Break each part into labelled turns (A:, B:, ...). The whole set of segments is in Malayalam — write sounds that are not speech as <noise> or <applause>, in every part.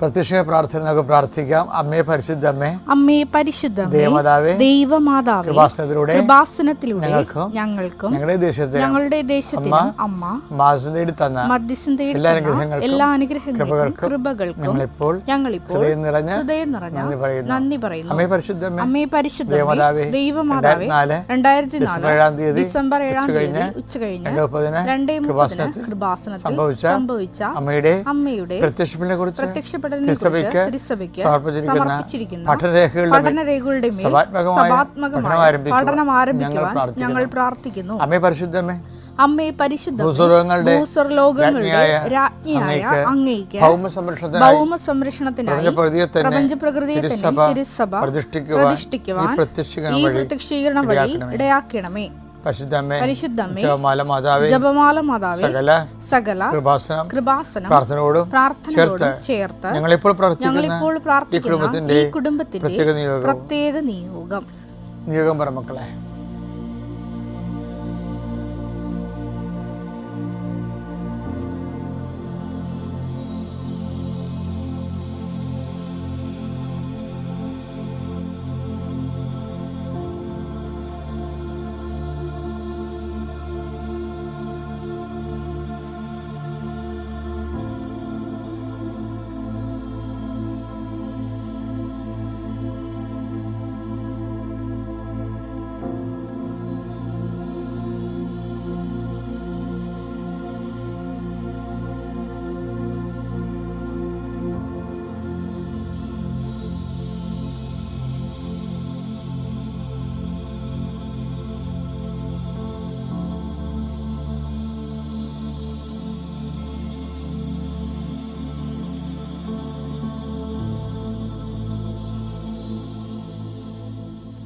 A: പ്രത്യക്ഷ പ്രാർത്ഥന നമുക്ക് പ്രാർത്ഥിക്കാം. അമ്മേ പരിശുദ്ധ അമ്മേ
B: പരിശുദ്ധ
A: ദേവമാതാവേ
B: ദൈവമാതാവേ
A: കൃപാസനത്തിലൂടെ
B: കൃപാസനത്തിലൂടെ
A: ഞങ്ങൾക്കും
B: ഞങ്ങൾക്കും
A: ഞങ്ങളുടെ ദേശത്തെ
B: ഞങ്ങളുടെ ദേശത്തിനും അമ്മ
A: മാസം തന്ന
B: മധ്യസ്ഥം
A: എല്ലാ അനുഗ്രഹങ്ങൾക്കും
B: എല്ലാ അനുഗ്രഹങ്ങൾക്കും
A: കൃപകൾക്കും ഞങ്ങളിപ്പോൾ
B: ഞങ്ങളിപ്പോൾ
A: ഹൃദയം നിറഞ്ഞ
B: ഹൃദയം നിറഞ്ഞ
A: നന്ദി പറയുന്നു. അമ്മേ പരിശുദ്ധ അമ്മേ
B: പരിശുദ്ധമേ
A: ദേവമാതാവേ
B: ദൈവമാതാവേ രണ്ടായിരത്തി
A: ഡിസംബർ ഏഴാം തീയതി
B: ഡിസംബർ ഏഴാം തീയതി ഉച്ച കഴിഞ്ഞ്
A: രണ്ട് മുപ്പതിന് കൃപാസനത്തിൽ സംഭവിച്ച
B: സംഭവിച്ച
A: അമ്മയുടെ
B: അമ്മയുടെ
A: പ്രത്യക്ഷപ്പിനെ കുറിച്ച് തിരുസഭയ്ക്ക് സമർപ്പിച്ചിരിക്കുന്ന പഠനരേഖകളുടെ പഠനം ആരംഭിക്കുവാൻ ഞങ്ങൾ പ്രാർത്ഥിക്കുന്നു. അമ്മേ പരിശുദ്ധമേ
B: അമ്മേ പരിശുദ്ധ ഭൂസ്വർലോകങ്ങളുടെ
A: രാജ്ഞിയായ ഭൗമ സംരക്ഷണത്തിനായി പ്രപഞ്ച പ്രകൃതിയെ തന്നെ തിരുസഭ
B: തിരുസഭ
A: പ്രതിഷ്ഠിക്കുവാൻ ഈ പ്രത്യക്ഷീകരണം വഴി ഇടയാക്കണമേ.
B: ഇടയാക്കണമേ
A: പരിശുദ്ധമ്മേ
B: പരിശുദ്ധമ്മേ
A: ജപമാല മാതാവേ
B: ജപമാല മാതാവേ
A: സകല
B: സകല
A: കൃപാസനം
B: കൃപാസനം
A: പ്രാർത്ഥനയോടും
B: ചേർത്ത്
A: ഞങ്ങളിപ്പോൾ പ്രാർത്ഥിക്കുന്ന ഈ കുടുംബത്തിന്റെ പ്രത്യേക
B: നിയോഗം.
A: നിയോഗം പറ മക്കളെ.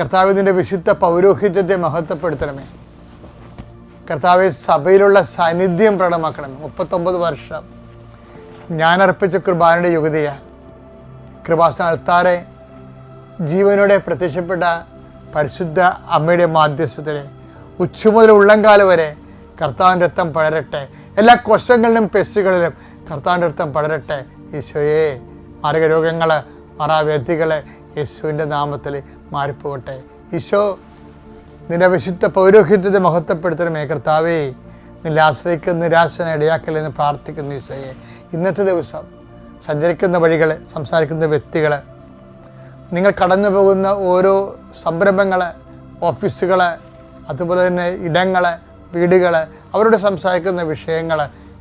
A: കർത്താവിന്റെ വിശുദ്ധ പൗരോഹിത്യത്തെ മഹത്വപ്പെടുത്തണമേ. കർത്താവ് സഭയിലുള്ള സാന്നിധ്യം പ്രകടമാക്കണമേ. മുപ്പത്തൊമ്പത് വർഷം ഞാൻ അർപ്പിച്ച കൃപാനയുടെ യുഗതിയാൽ കൃപാസന അൽത്താറെ ജീവനോടെ പ്രത്യക്ഷപ്പെട്ട പരിശുദ്ധ അമ്മയുടെ മാധ്യസ്ഥത്തിന് ഉച്ച മുതൽ ഉള്ളംകാലം വരെ കർത്താവിന്റെ രക്തം പടരട്ടെ. എല്ലാ കൊശങ്ങളിലും പെസ്സുകളിലും കർത്താവിന്റെ രക്തം പടരട്ടെ. ഈശോയെ മാരകരോഗങ്ങൾ മറാവ്യക്തികൾ യേശുവിന്റെ നാമത്തിൽ മാറിപ്പോകട്ടെ. ഈശോ നിന്റെ വിശുദ്ധ പൗരോഹിത്യത്തെ മഹത്വപ്പെടുത്തണമേ കർത്താവേ. നിന്നെ ആശ്രയിക്കുന്ന നിരാശന ഇടയാക്കലെന്ന് പ്രാർത്ഥിക്കുന്നു ഈശോയെ. ഇന്നത്തെ ദിവസം സഞ്ചരിക്കുന്ന വഴികൾ സംസാരിക്കുന്ന വ്യക്തികൾ നിങ്ങൾ കടന്നു പോകുന്ന ഓരോ സംരംഭങ്ങൾ ഓഫീസുകൾ അതുപോലെ തന്നെ ഇടങ്ങൾ വീടുകൾ അവരോട് സംസാരിക്കുന്ന വിഷയങ്ങൾ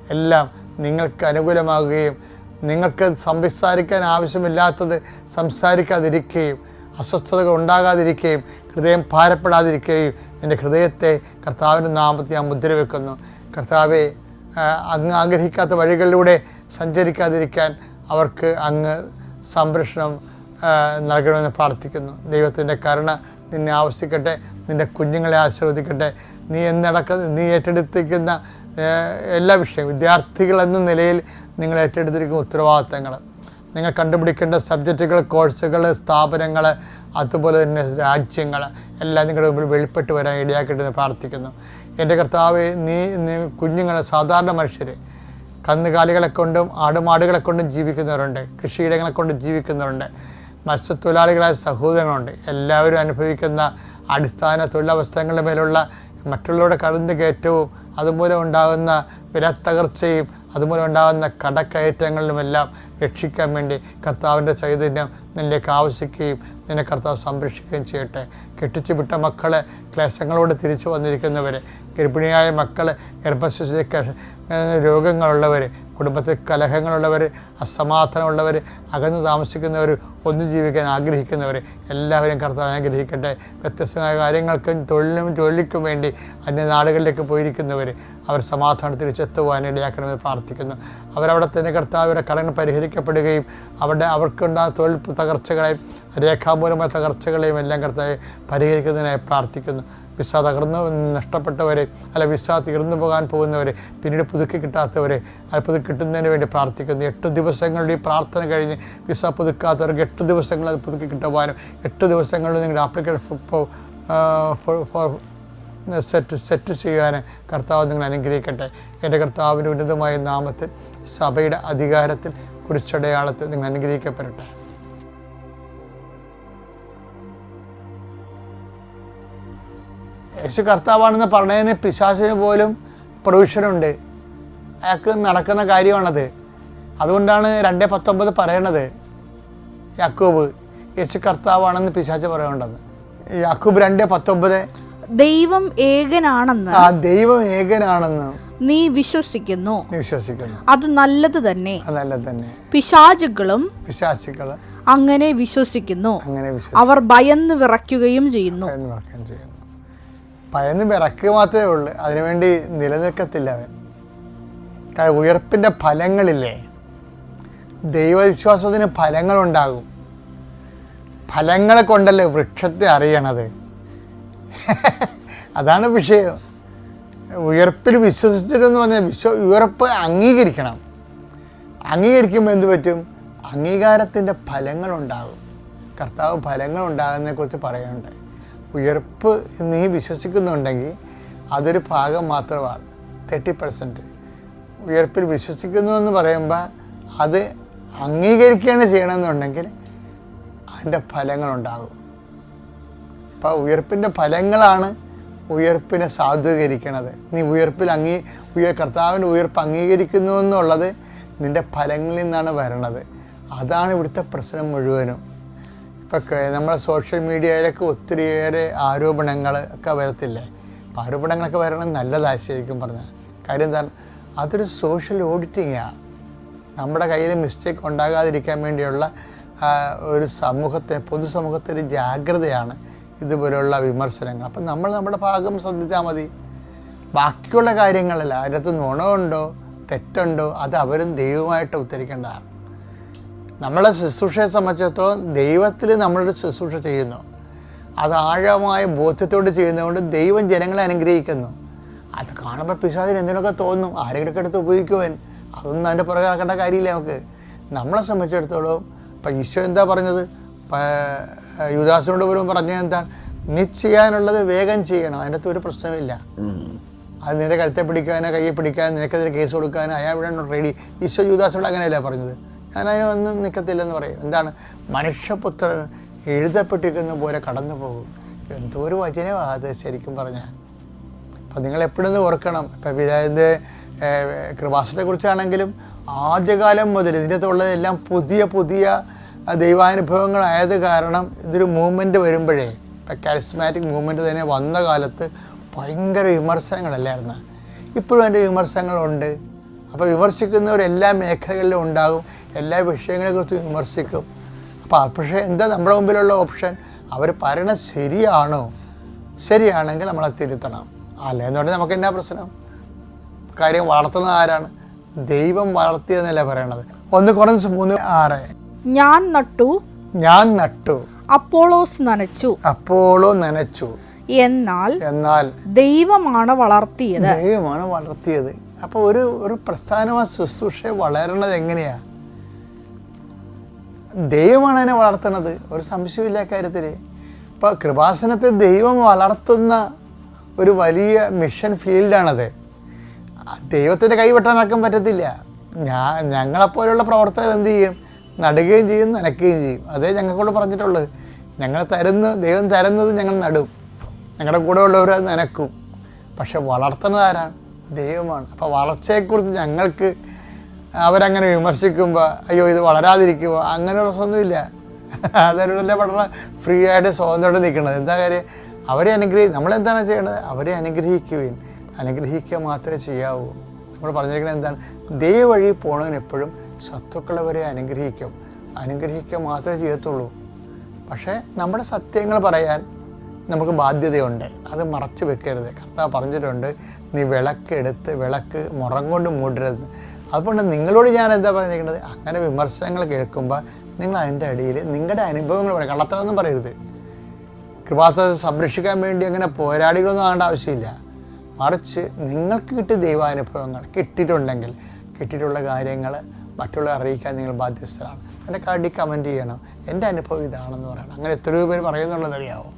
A: എല്ലാം നിങ്ങൾക്ക് അനുകൂലമാകുകയും നിങ്ങൾക്ക് സംസാരിക്കാൻ ആവശ്യമില്ലാത്തത് സംസാരിക്കാതിരിക്കുകയും അസ്വസ്ഥതകൾ ഉണ്ടാകാതിരിക്കുകയും ഹൃദയം ഭാരപ്പെടാതിരിക്കുകയും എന്റെ ഹൃദയത്തെ കർത്താവിന്റെ നാമത്തിൽ ഞാൻ മുദ്ര വെക്കുന്നു കർത്താവെ അങ്ങ് ആഗ്രഹിക്കാത്ത വഴികളിലൂടെ സഞ്ചരിക്കാതിരിക്കാൻ അവർക്ക് അങ്ങ് സംരക്ഷണം നൽകണമെന്ന് പ്രാർത്ഥിക്കുന്നു. ദൈവത്തിന്റെ കരുണ നിന്നെ ആവശ്യിക്കട്ടെ നിന്റെ കുഞ്ഞുങ്ങളെ ആശീർവദിക്കട്ടെ. നീ എന്നടക്ക നീ ഏറ്റെടുത്തിരിക്കുന്ന എല്ലാ വിഷയവും വിദ്യാർത്ഥികൾ എന്ന നിലയിൽ നിങ്ങൾ ഏറ്റെടുത്തിരിക്കുന്ന ഉത്തരവാദിത്തങ്ങൾ. നിങ്ങൾ കണ്ടുപിടിക്കേണ്ട സബ്ജക്റ്റുകൾ കോഴ്സുകൾ സ്ഥാപനങ്ങൾ അതുപോലെ തന്നെ രാജ്യങ്ങൾ എല്ലാം നിങ്ങളുടെ മുമ്പിൽ വെളിപ്പെട്ട് വരാൻ ഇടയാക്കിയിട്ട് പ്രാർത്ഥിക്കുന്നു. എന്റെ കർത്താവ് നീ നീ കുഞ്ഞുങ്ങളെ സാധാരണ മനുഷ്യർ കന്നുകാലികളെ കൊണ്ടും ആടുമാടുകളെ കൊണ്ടും ജീവിക്കുന്നവരുണ്ട്. കൃഷിയിടങ്ങളെ കൊണ്ട് ജീവിക്കുന്നവരുണ്ട്. മത്സ്യത്തൊഴിലാളികളായ സഹോദരങ്ങളുണ്ട്. എല്ലാവരും അനുഭവിക്കുന്ന അടിസ്ഥാന തൊഴിലവസ്ഥകളുടെ മേലുള്ള മറ്റുള്ളവരുടെ കടന്നു കയറ്റവും അതുമൂലം ഉണ്ടാകുന്ന വിലത്തകർച്ചയും അതുമൂലം ഉണ്ടാകുന്ന കടക്കയറ്റങ്ങളിലുമെല്ലാം രക്ഷിക്കാൻ വേണ്ടി കർത്താവിന്റെ ചൈതന്യം നിന്നിലേക്ക് ആവശ്യിക്കുകയും നിന്നെ കർത്താവ് സംരക്ഷിക്കുകയും ചെയ്യട്ടെ. കെട്ടിച്ചു വിട്ട മക്കളെ ക്ലേശങ്ങളോട് തിരിച്ചു വന്നിരിക്കുന്നവർ ഗർഭിണിയായ മക്കൾ ഗർഭശിശുക്ക രോഗങ്ങളുള്ളവർ കുടുംബത്തിൽ കലഹങ്ങളുള്ളവർ അസമാധാനമുള്ളവർ അകന്നു താമസിക്കുന്നവർ ഒന്നു ജീവിക്കാൻ ആഗ്രഹിക്കുന്നവർ എല്ലാവരും കർത്താവ് ആഗ്രഹിക്കട്ടെ വ്യത്യസ്തമായ കാര്യങ്ങൾക്കും തൊഴിലിനും ജോലിക്കും വേണ്ടി അന്യനാടുകളിലേക്ക് പോയിരിക്കുന്നവർ അവർ സമാധാനം തിരിച്ചെത്തുവാൻ ഇടയാക്കണമെന്ന് പ്രാർത്ഥിക്കുന്നു. അവരവിടെ തന്നെ കർത്താവിയുടെ കടങ്ങൾ പരിഹരിക്കപ്പെടുകയും അവരുടെ അവർക്കുണ്ടാകുന്ന തൊഴിൽ തകർച്ചകളെയും രേഖാമൂലമായ തകർച്ചകളെയും എല്ലാം കർത്താവ് പരിഹരിക്കുന്നതിനായി പ്രാർത്ഥിക്കുന്നു. വിസ തകർന്ന് നഷ്ടപ്പെട്ടവരെ അല്ല വിസ തീർന്നു പോകാൻ പോകുന്നവരെ പിന്നീട് പുതുക്കി കിട്ടാത്തവരെ പുതുക്കി കിട്ടുന്നതിന് വേണ്ടി പ്രാർത്ഥിക്കുന്നു. എട്ട് ദിവസങ്ങളുടെ ഈ പ്രാർത്ഥന കഴിഞ്ഞ് വിസ പുതുക്കാത്തവർക്ക് എട്ട് ദിവസങ്ങൾ അത് പുതുക്കി കിട്ടുവാനും എട്ട് ദിവസങ്ങളിൽ നിങ്ങളുടെ ആപ്ലിക്കേഷൻ സെറ്റ് സെറ്റ് ചെയ്യാൻ കർത്താവ് നിങ്ങൾ അനുഗ്രഹിക്കട്ടെ. എന്റെ കർത്താവിന്റെ ഉന്നതമായ നാമത്തിൽ സഭയുടെ അധികാരത്തിൽ കുരിശടയാളത്തിൽ നിങ്ങൾ അനുഗ്രഹിക്കപ്പെടട്ടെ. യേശു കർത്താവാണെന്ന് പറഞ്ഞതിന് പിശാസിന് പോലും പ്രൊവിഷനുണ്ട്. അയാൾക്ക് നടക്കുന്ന കാര്യമാണത്. അതുകൊണ്ടാണ് രണ്ടേ പത്തൊമ്പത് പറയണത്. യാക്കൂബ് യേശു കർത്താവാണെന്ന് പിശാച്ച് പറയേണ്ടത്. യാക്കൂബ് രണ്ടേ പത്തൊമ്പത്.
B: ദൈവം ഏകനാണെന്ന്
A: ആ ദൈവം ഏകനാണെന്ന്
B: നീ വിശ്വസിക്കുന്നു.
A: വിശ്വസിക്കുന്നു.
B: അത് നല്ലത് തന്നെ.
A: നല്ലത് തന്നെ.
B: പിശാചുകളും
A: പിശാചുക്കളും
B: അങ്ങനെ വിശ്വസിക്കുന്നു.
A: അങ്ങനെ
B: അവർ ഭയന്ന് വിറയ്ക്കുകയും ചെയ്യുന്നു.
A: ഭയന്ന് വിറക്കുക മാത്രമേ ഉള്ളൂ. അതിനുവേണ്ടി നിലനിൽക്കത്തില്ല അവൻ. ഉയർപ്പിന്റെ ഫലങ്ങളില്ലേ? ദൈവവിശ്വാസത്തിന് ഫലങ്ങളുണ്ടാകും. ഫലങ്ങളെ കൊണ്ടല്ലേ വൃക്ഷത്തെ അറിയണത്? <laughs> അതാണ് വിഷയം. ഉയർപ്പിൽ വിശ്വസിച്ചിട്ടെന്ന് പറഞ്ഞാൽ വിശ്വ ഉയർപ്പ് അംഗീകരിക്കണം. അംഗീകരിക്കുമ്പോൾ എന്ത് പറ്റും? അംഗീകാരത്തിന്റെ ഫലങ്ങളുണ്ടാകും. കർത്താവ് ഫലങ്ങൾ ഉണ്ടാകുന്നതിനെക്കുറിച്ച് പറയുന്നുണ്ട്. ഉയർപ്പ് നീ വിശ്വസിക്കുന്നുണ്ടെങ്കിൽ അതൊരു ഭാഗം മാത്രമാണ്. തേർട്ടി പെർസെന്റ് ഉയർപ്പിൽ വിശ്വസിക്കുന്നു എന്ന് പറയുമ്പോൾ അത് അംഗീകരിക്കുകയാണ് ചെയ്യണമെന്നുണ്ടെങ്കിൽ അതിന്റെ ഫലങ്ങളുണ്ടാകും. അപ്പോൾ ഉയർപ്പിന്റെ ഫലങ്ങളാണ് ഉയർപ്പിനെ സാധൂകരിക്കണത്. നീ ഉയർപ്പിൽ അംഗീ ഉയർ കർത്താവിന്റെ ഉയർപ്പ് അംഗീകരിക്കുന്നു എന്നുള്ളത് നിന്റെ ഫലങ്ങളിൽ നിന്നാണ് വരണത്. അതാണ് ഇവിടുത്തെ പ്രശ്നം മുഴുവനും. ഇപ്പം നമ്മളെ സോഷ്യൽ മീഡിയയിലൊക്കെ ഒത്തിരിയേറെ ആരോപണങ്ങൾ ഒക്കെ വരത്തില്ലേ? അപ്പം ആരോപണങ്ങളൊക്കെ വരണം നല്ലതായി ശരിക്കും പറഞ്ഞാൽ കാര്യം എന്താണ്? അതൊരു സോഷ്യൽ ഓഡിറ്റിങ്ങാണ് നമ്മുടെ കയ്യിൽ മിസ്റ്റേക്ക് ഉണ്ടാകാതിരിക്കാൻ വേണ്ടിയുള്ള ഒരു സമൂഹത്തെ പൊതുസമൂഹത്തെ ജാഗ്രതയാണ് ഇതുപോലെയുള്ള വിമർശനങ്ങൾ. അപ്പം നമ്മൾ നമ്മുടെ ഭാഗം ശ്രദ്ധിച്ചാൽ മതി. ബാക്കിയുള്ള കാര്യങ്ങളല്ല അതിനകത്ത് നുണമുണ്ടോ തെറ്റുണ്ടോ അത് അവരും ദൈവമായിട്ട് ഉത്തരിക്കേണ്ടതാണ് നമ്മളെ ശുശ്രൂഷയെ സംബന്ധിച്ചിടത്തോളം ദൈവത്തിൽ നമ്മളൊരു ശുശ്രൂഷ ചെയ്യുന്നു. അത് ആഴമായ ബോധ്യത്തോട് ചെയ്യുന്നതുകൊണ്ട് ദൈവം ജനങ്ങളെ അനുഗ്രഹിക്കുന്നു. അത് കാണുമ്പോൾ പിശാചിന് എന്തിനൊക്കെ തോന്നും. ആരെങ്കിലുമൊക്കെ എടുത്ത് ഉപയോഗിക്കുവൻ അതൊന്നും അതിന്റെ പുറകെ നടക്കേണ്ട കാര്യമില്ല നമുക്ക്. നമ്മളെ സംബന്ധിച്ചിടത്തോളം ഇപ്പം ഈശോ എന്താ പറഞ്ഞത്? യുദാസിനോട് പോലും പറഞ്ഞത് എന്താണ്? നീ ചെയ്യാനുള്ളത് വേഗം ചെയ്യണം. അതിന്റെ അകത്ത് ഒരു പ്രശ്നമില്ല അത് നിന്റെ കഴുത്തെ പിടിക്കാനോ കയ്യെ പിടിക്കാനോ നിനക്കെതിരെ കേസ് കൊടുക്കാനോ അയാൾ ഇവിടെ റെഡി ഈശോ യുദാസിനോട് അങ്ങനെയല്ല പറഞ്ഞത്? ഞാൻ അതിനൊന്നും നിൽക്കത്തില്ലെന്ന് പറയും. എന്താണ്? മനുഷ്യപുത്രൻ എഴുതപ്പെട്ടിരിക്കുന്ന പോലെ കടന്നു പോകും എന്തോ ഒരു വചനമാണ് അത് ശരിക്കും പറഞ്ഞാൽ. അപ്പം നിങ്ങൾ എപ്പോഴും ഓർക്കണം. ഇപ്പം പിതാവിന്റെ കൃപാസത്തെക്കുറിച്ചാണെങ്കിലും ആദ്യകാലം മുതൽ ഇതിന്റെ അകത്തുള്ളതെല്ലാം പുതിയ പുതിയ ദൈവാനുഭവങ്ങളായത് കാരണം ഇതൊരു മൂവ്മെന്റ് വരുമ്പോഴേ ഇപ്പം കാരിസ്മാറ്റിക് മൂവ്മെന്റ് തന്നെ വന്ന കാലത്ത് ഭയങ്കര വിമർശനങ്ങളല്ലായിരുന്നു? ഇപ്പോഴും അതിന്റെ വിമർശനങ്ങളുണ്ട്. അപ്പോൾ വിമർശിക്കുന്നവർ എല്ലാ മേഖലകളിലും ഉണ്ടാകും. എല്ലാ വിഷയങ്ങളെക്കുറിച്ചും വിമർശിക്കും. അപ്പോൾ പക്ഷേ എന്താ നമ്മുടെ മുമ്പിലുള്ള ഓപ്ഷൻ അവർ പറയണത് ശരിയാണോ? ശരിയാണെങ്കിൽ നമ്മളെ തിരുത്തണം. അല്ലെന്നുണ്ടെങ്കിൽ നമുക്ക് എന്നാ പ്രശ്നം? കാര്യം വളർത്തുന്നത് ആരാണ്? ദൈവം വളർത്തിയെന്നല്ലേ പറയണത്. ഒന്ന് കുറഞ്ഞ മൂന്ന് ആറ്.
B: ഞാൻ നട്ടു.
A: ഞാൻ നട്ടു.
B: അപ്പോളോസ് നനച്ചു.
A: അപ്പോളോ നനച്ചു.
B: എന്നാൽ
A: എന്നാൽ
B: ദൈവമാണ് വളർത്തിയത്.
A: ദൈവമാണ് വളർത്തിയത്. അപ്പോൾ ഒരു ഒരു പ്രസ്ഥാനമായ ശുശ്രൂഷ വളരണത് എങ്ങനെയാ? ദൈവമാണ് അതിനെ വളർത്തുന്നത്. ഒരു സംശയമില്ല കാര്യത്തിൽ ഇപ്പോൾ കൃപാസനത്തെ ദൈവം വളർത്തുന്ന ഒരു വലിയ മിഷൻ ഫീൽഡാണത് ദൈവത്തിന്റെ കൈ വെട്ടാനാക്കാൻ പറ്റത്തില്ല. ഞാൻ ഞങ്ങളെപ്പോലുള്ള പ്രവർത്തകർ എന്ത് ചെയ്യും? നടുകയും ചെയ്യും നനയ്ക്കുകയും ചെയ്യും. അതേ ഞങ്ങൾക്കോട് പറഞ്ഞിട്ടുള്ളത്. ഞങ്ങൾ തരുന്ന ദൈവം തരുന്നത് ഞങ്ങൾ നടും. ഞങ്ങളുടെ കൂടെ ഉള്ളവർ അത് നനക്കും പക്ഷെ വളർത്തുന്നത് ആരാണ്? ദൈവമാണ്. അപ്പോൾ വളർച്ചയെക്കുറിച്ച് ഞങ്ങൾക്ക് അവരങ്ങനെ വിമർശിക്കുമ്പോൾ അയ്യോ ഇത് വളരാതിരിക്കുമോ അങ്ങനെ പ്രശ്നമൊന്നുമില്ല. അതല്ലേ വളരെ ഫ്രീ ആയിട്ട് സ്വാതന്ത്ര്യം നിൽക്കുന്നത് എന്താ കാര്യം? അവരെ അനുഗ്രഹി നമ്മളെന്താണ് ചെയ്യേണ്ടത്? അവരെ അനുഗ്രഹിക്കുകയും അനുഗ്രഹിക്കുക മാത്രമേ ചെയ്യാവൂ. നമ്മൾ പറഞ്ഞിരിക്കുന്നത് എന്താണ്? ദൈവ വഴി പോണവൻ എപ്പോഴും ശത്രുക്കളവരെ അനുഗ്രഹിക്കും. അനുഗ്രഹിക്കുക മാത്രമേ ചെയ്യത്തുള്ളൂ. പക്ഷേ നമ്മുടെ സത്യങ്ങൾ പറയാൻ നമുക്ക് ബാധ്യതയുണ്ട്. അത് മറച്ചു വെക്കരുത്. കർത്താവ് പറഞ്ഞിട്ടുണ്ട് നീ വിളക്കെടുത്ത് വിളക്ക് മുറം കൊണ്ട് മൂടരുത്. അതുകൊണ്ട് നിങ്ങളോട് ഞാൻ എന്താ പറഞ്ഞിരിക്കുന്നത്? അങ്ങനെ വിമർശനങ്ങൾ കേൾക്കുമ്പോൾ നിങ്ങൾ അതിന്റെ അടിയിൽ നിങ്ങളുടെ അനുഭവങ്ങൾ പറയാം. കള്ളത്തരമൊന്നും പറയരുത്. കൃപാസനത്തെ സംരക്ഷിക്കാൻ വേണ്ടി അങ്ങനെ പോരാടികളൊന്നും ആകേണ്ട ആവശ്യമില്ല. മറിച്ച് നിങ്ങൾക്ക് കിട്ടിയ ദൈവാനുഭവങ്ങൾ കിട്ടിയിട്ടുണ്ടെങ്കിൽ കിട്ടിയിട്ടുള്ള കാര്യങ്ങൾ മറ്റുള്ളവരെ അറിയിക്കാൻ നിങ്ങൾ ബാധ്യസ്ഥരാണ്. അതിന്റെ കാട്ടി കമന്റ് ചെയ്യണം. എന്റെ അനുഭവം ഇതാണെന്ന് പറയണം. അങ്ങനെ എത്രയോ പേര് പറയുന്നുള്ളത് അറിയാമോ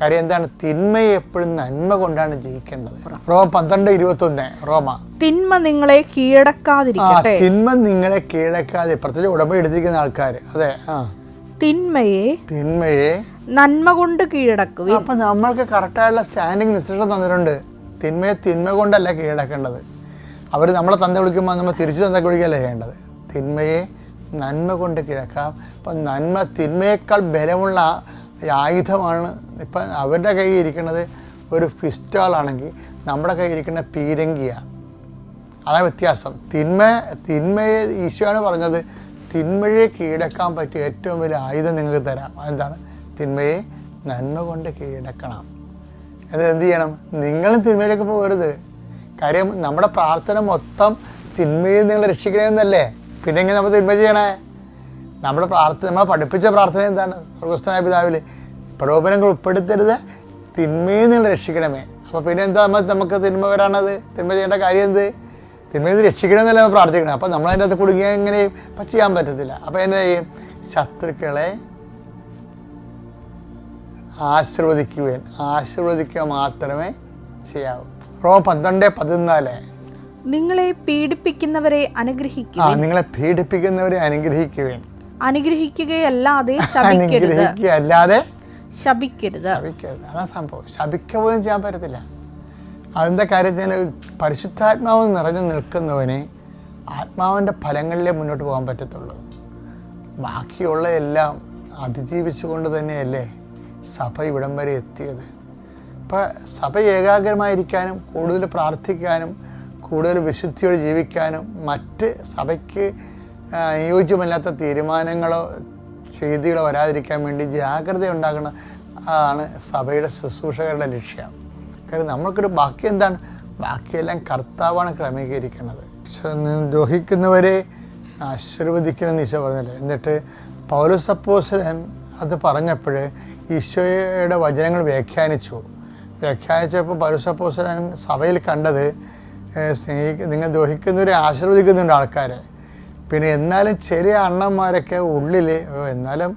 A: കാര്യം എന്താണ്? തിന്മയെ എപ്പോഴും നന്മ കൊണ്ടാണ് ജയിക്കേണ്ടത്. റോമ പന്ത്രണ്ട് ഇരുപത്തൊന്ന്. റോമ.
B: തിന്മ നിങ്ങളെ കീഴടക്കാതിരിക്കട്ടെ.
A: തിന്മ നിങ്ങളെ കീഴടക്കാതെ പ്രത്യേകിച്ച് ഉടമ്പടി എടുത്തിരിക്കുന്ന ആൾക്കാർ അതെ ആ.
B: തിന്മയെ
A: തിന്മയെ
B: നന്മ കൊണ്ട് കീഴടക്കുക
A: അപ്പൊ നമ്മൾക്ക് കറക്റ്റായിട്ടുള്ള സ്റ്റാൻഡിങ് നിശ്ചയം തന്നിട്ടുണ്ട്. തിന്മയെ തിന്മ കൊണ്ടല്ല കീഴടക്കേണ്ടത്. അവർ നമ്മളെ തന്ത വിളിക്കുമ്പോൾ നമ്മൾ തിരിച്ചു തന്ത വിളിക്കുകയല്ല ചെയ്യേണ്ടത്? തിന്മയെ നന്മ കൊണ്ട് കിഴക്കാം അപ്പം നന്മ തിന്മയേക്കാൾ ബലമുള്ള ആയുധമാണ് ഇപ്പം അവരുടെ കയ്യിൽ ഇരിക്കുന്നത് ഒരു ഫിസ്റ്റോളാണെങ്കിൽ നമ്മുടെ കയ്യിൽ ഇരിക്കുന്ന പീരങ്കിയാണ് അതാണ് വ്യത്യാസം. തിന്മ തിന്മയെ ഈശോയാണ് പറഞ്ഞത്. തിന്മയെ കീഴടക്കാൻ പറ്റിയ ഏറ്റവും വലിയ ആയുധം നിങ്ങൾക്ക് തരാം. എന്താണ് തിന്മയെ നന്മ കൊണ്ട് കീഴടക്കണം. അത് എന്ത് ചെയ്യണം? നിങ്ങളും തിന്മയിലേക്ക് പോകരുത്. കാര്യം നമ്മുടെ പ്രാർത്ഥന മൊത്തം തിന്മയിൽ നിങ്ങൾ രക്ഷിക്കണമെന്നല്ലേ? പിന്നെ എങ്ങനെ നമ്മൾ തിന്മ ചെയ്യണേ? നമ്മുടെ പ്രാർത്ഥന നമ്മളെ പഠിപ്പിച്ച പ്രാർത്ഥന എന്താണ്? സ്വർഗസ്ഥനായ പിതാവിൽ പ്രലോഭനങ്ങൾ ഉൾപ്പെടുത്തരുത്. തിന്മയിൽ നിങ്ങൾ രക്ഷിക്കണമേ. അപ്പോൾ പിന്നെ എന്താ നമുക്ക് തിന്മ വരാണത് തിന്മ ചെയ്യേണ്ട കാര്യം എന്ത്? തിന്മയിൽ രക്ഷിക്കണമെന്നല്ല പ്രാർത്ഥിക്കണം അപ്പം നമ്മൾ അതിന്റെ അകത്ത് കുടുങ്ങിയാൽ എങ്ങനെയും ഇപ്പം ചെയ്യാൻ പറ്റത്തില്ല. അപ്പം എന്നെ ചെയ്യും ശത്രുക്കളെ ആശീർവദിക്കുകയും ആശീർവദിക്കുക മാത്രമേ ചെയ്യാവൂ. റോ പന്ത്രണ്ട് പതിനാല്.
B: നിങ്ങളെ പീഡിപ്പിക്കുന്നവരെ അനുഗ്രഹിക്കുക
A: നിങ്ങളെ പീഡിപ്പിക്കുന്നവരെ അനുഗ്രഹിക്കുകയും
B: അനുഗ്രഹിക്കുകയല്ലാതെ ശപിക്കരുത്.
A: അനുഗ്രഹിക്കുക അല്ലാതെ
B: ശപിക്കരുത്.
A: ശപിക്കരുത്. അതാ സംഭവം. ശപിക്കുക പോലും ചെയ്യാൻ പറ്റത്തില്ല. അതിന്റെ കാര്യത്തിന്? പരിശുദ്ധാത്മാവ് നിറഞ്ഞു നിൽക്കുന്നവനെ ആത്മാവിന്റെ ഫലങ്ങളിലേ മുന്നോട്ട് പോകാൻ പറ്റത്തുള്ളൂ. ബാക്കിയുള്ള എല്ലാം അതിജീവിച്ചുകൊണ്ട് തന്നെയല്ലേ സഭ ഇവിടം വരെ എത്തിയത്. ഇപ്പം സഭ ഏകാഗ്രമായിരിക്കാനും കൂടുതൽ പ്രാർത്ഥിക്കാനും കൂടുതൽ വിശുദ്ധിയോട് ജീവിക്കാനും മറ്റ് സഭയ്ക്ക് അനുയോജ്യമല്ലാത്ത തീരുമാനങ്ങളോ ചെയ്തികളോ വരാതിരിക്കാൻ വേണ്ടി ജാഗ്രത ഉണ്ടാക്കുന്ന അതാണ് സഭയുടെ ശുശ്രൂഷകരുടെ ലക്ഷ്യം. കാര്യം നമ്മൾക്കൊരു ബാക്കി എന്താണ്? ബാക്കിയെല്ലാം കർത്താവാണ് ക്രമീകരിക്കുന്നത്. ദ്രോഹിക്കുന്നവരെ ആശീർവദിക്കണം ഈശോ പറഞ്ഞില്ലേ? എന്നിട്ട് പൗരസപ്പോസലൻ അത് പറഞ്ഞപ്പോൾ ഈശോയുടെ വചനങ്ങൾ വ്യാഖ്യാനിച്ചു. വ്യാഖ്യാനിച്ചപ്പോൾ പൗരസപ്പോസലൻ സഭയിൽ കണ്ടത് സ്നേഹിക്ക നിങ്ങൾ ദ്രോഹിക്കുന്നവരെ ആശീർവദിക്കുന്നുണ്ട് ആൾക്കാർ പിന്നെ എന്നാലും ചെറിയ അണ്ണന്മാരൊക്കെ ഉള്ളിൽ "ഓ, എന്നാലും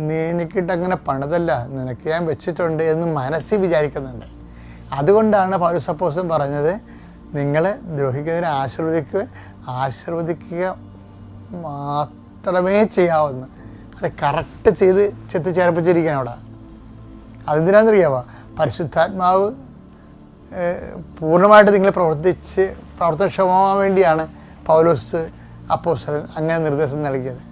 A: നീ എനിക്കിട്ട് അങ്ങനെ പണിതല്ല നിനക്ക് ഞാൻ വെച്ചിട്ടുണ്ട് എന്ന് മനസ്സിൽ വിചാരിക്കുന്നുണ്ട്. അതുകൊണ്ടാണ് പൗരസപ്പോസും പറഞ്ഞത്. നിങ്ങൾ ദ്രോഹിക്കുന്നതിനെ ആശീർവദിക്കുക ആശീർവദിക്കുക മാത്രമേ ചെയ്യാവുന്നു അത് കറക്റ്റ് ചെയ്ത് ചെത്തിച്ചേർപ്പിച്ചിരിക്കുകയാണ് അവിടെ. അതെന്തിനാണെന്നറിയാമോ പരിശുദ്ധാത്മാവ് പൂർണമായിട്ട് നിങ്ങൾ പ്രവർത്തിച്ച് പ്രവർത്തനക്ഷമമാവാൻ വേണ്ടിയാണ് പൗലോസ് അപ്പോസ്തലൻ അങ്ങനെ നിർദ്ദേശം നൽകിയത്.